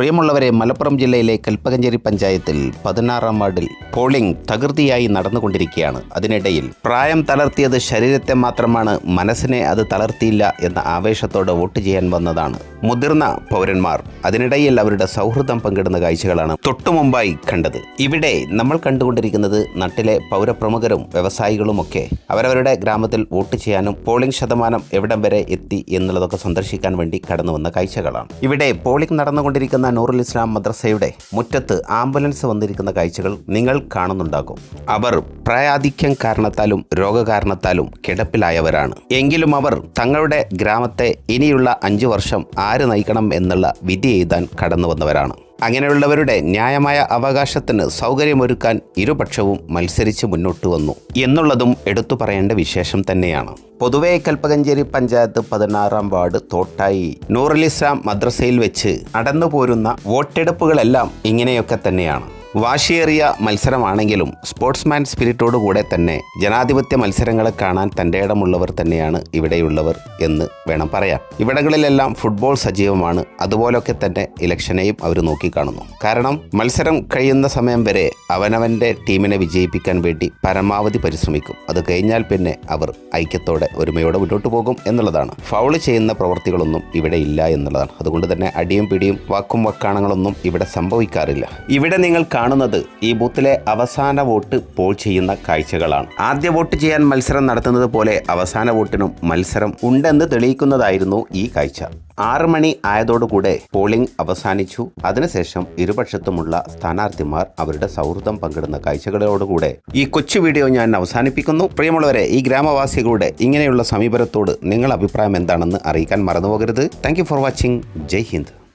പ്രിയമുള്ളവരെ മലപ്പുറം ജില്ലയിലെ കൽപ്പകഞ്ചേരി പഞ്ചായത്തിൽ പതിനാറാം വാർഡിൽ പോളിംഗ് തകൃതിയായി നടന്നുകൊണ്ടിരിക്കുകയാണ്. അതിനിടയിൽ പ്രായം തളർത്തിയത് ശരീരത്തെ മാത്രമാണ് മനസ്സിനെ അത് തളർത്തിയില്ല എന്ന ആവേശത്തോടെ വോട്ട് ചെയ്യാൻ വന്നതാണ് മുതിർന്ന പൗരന്മാർ. അതിനിടയിൽ അവരുടെ സൗഹൃദം പങ്കിടുന്ന കാഴ്ചകളാണ് തൊട്ടുമുമ്പായി കണ്ടത്. ഇവിടെ നമ്മൾ കണ്ടുകൊണ്ടിരിക്കുന്നത് നാട്ടിലെ പൗരപ്രമുഖരും വ്യവസായികളുമൊക്കെ അവരവരുടെ ഗ്രാമത്തിൽ വോട്ട് ചെയ്യാനും പോളിംഗ് ശതമാനം എവിടം വരെ എത്തി എന്നുള്ളതൊക്കെ സന്ദർശിക്കാൻ വേണ്ടി കടന്നു വന്ന കാഴ്ചകളാണ്. ഇവിടെ പോളിംഗ് നടന്നുകൊണ്ടിരിക്കുന്ന നൂറുൽ ഇസ്ലാം മദ്രസയുടെ മുറ്റത്ത് ആംബുലൻസ് വന്നിരിക്കുന്ന കാഴ്ചകൾ നിങ്ങൾ കാണുന്നുണ്ടാകും. അവർ പ്രായാധിക്യം കാരണത്താലും രോഗകാരണത്താലും കിടപ്പിലായവരാണ്. എങ്കിലും അവർ തങ്ങളുടെ ഗ്രാമത്തെ ഇനിയുള്ള അഞ്ചു വർഷം ആര് നയിക്കണം എന്നുള്ള വിധി എഴുതാൻ കടന്നു വന്നവരാണ് അങ്ങനെയുള്ളവരുടെ ന്യായമായ അവകാശത്തിന് സൗകര്യമൊരുക്കാൻ ഇരുപക്ഷവും മത്സരിച്ച് മുന്നോട്ട് വന്നു. എന്നുള്ളതും എടുത്തു പറയേണ്ട വിശേഷം തന്നെയാണ്. പൊതുവെ കൽപ്പകഞ്ചേരി പഞ്ചായത്ത് പതിനാറാം വാർഡ് തോട്ടായി നൂറലിസ്ലാം മദ്രസയിൽ വെച്ച് നടന്നു പോരുന്ന വോട്ടെടുപ്പുകളെല്ലാം ഇങ്ങനെയൊക്കെ തന്നെയാണ്. വാശിയേറിയ മത്സരമാണെങ്കിലും സ്പോർട്സ്മാൻ സ്പിരിറ്റോടുകൂടെ തന്നെ ജനാധിപത്യ മത്സരങ്ങളെ കാണാൻ തന്റെ ഇടമുള്ളവർ തന്നെയാണ് ഇവിടെയുള്ളവർ എന്ന് വേണം പറയാം ഇവിടങ്ങളിലെല്ലാം ഫുട്ബോൾ സജീവമാണ്. അതുപോലൊക്കെ തന്നെ ഇലക്ഷനെയും അവർ നോക്കിക്കാണുന്നു. കാരണം മത്സരം കഴിയുന്ന സമയം വരെ അവനവന്റെ ടീമിനെ വിജയിപ്പിക്കാൻ വേണ്ടി പരമാവധി പരിശ്രമിക്കും. അത് കഴിഞ്ഞാൽ പിന്നെ അവർ ഐക്യത്തോടെ ഒരുമയോടെ മുന്നോട്ട് പോകും എന്നുള്ളതാണ്. ഫൗൾ ചെയ്യുന്ന പ്രവൃത്തികളൊന്നും ഇവിടെ ഇല്ല എന്നുള്ളതാണ്. അതുകൊണ്ട് തന്നെ അടിയും പിടിയും വാക്കും വക്കാണങ്ങളൊന്നും ഇവിടെ സംഭവിക്കാറില്ല. ഇവിടെ നിങ്ങൾ കാണുന്നത് ഈ ബൂത്തിലെ അവസാന വോട്ട് പോൾ ചെയ്യുന്ന കാഴ്ചകളാണ്. ആദ്യ വോട്ട് ചെയ്യാൻ മത്സരം നടത്തുന്നത് പോലെ അവസാന വോട്ടിനും മത്സരം ഉണ്ടെന്ന് തെളിയിക്കുന്നതായിരുന്നു ഈ കാഴ്ച. ആറ് മണി ആയതോടുകൂടെ പോളിംഗ് അവസാനിച്ചു. അതിനുശേഷം ഇരുപക്ഷത്തുമുള്ള സ്ഥാനാർത്ഥിമാർ അവരുടെ സൗഹൃദം പങ്കിടുന്ന കാഴ്ചകളോടുകൂടെ ഈ കൊച്ചു വീഡിയോ ഞാൻ അവസാനിപ്പിക്കുന്നു. പ്രിയമുള്ളവരെ ഈ ഗ്രാമവാസികളുടെ ഇങ്ങനെയുള്ള സമീപനത്തോട് നിങ്ങളുടെ അഭിപ്രായം എന്താണെന്ന് അറിയിക്കാൻ മറന്നുപോകരുത്. Thank for watching Jai Hind.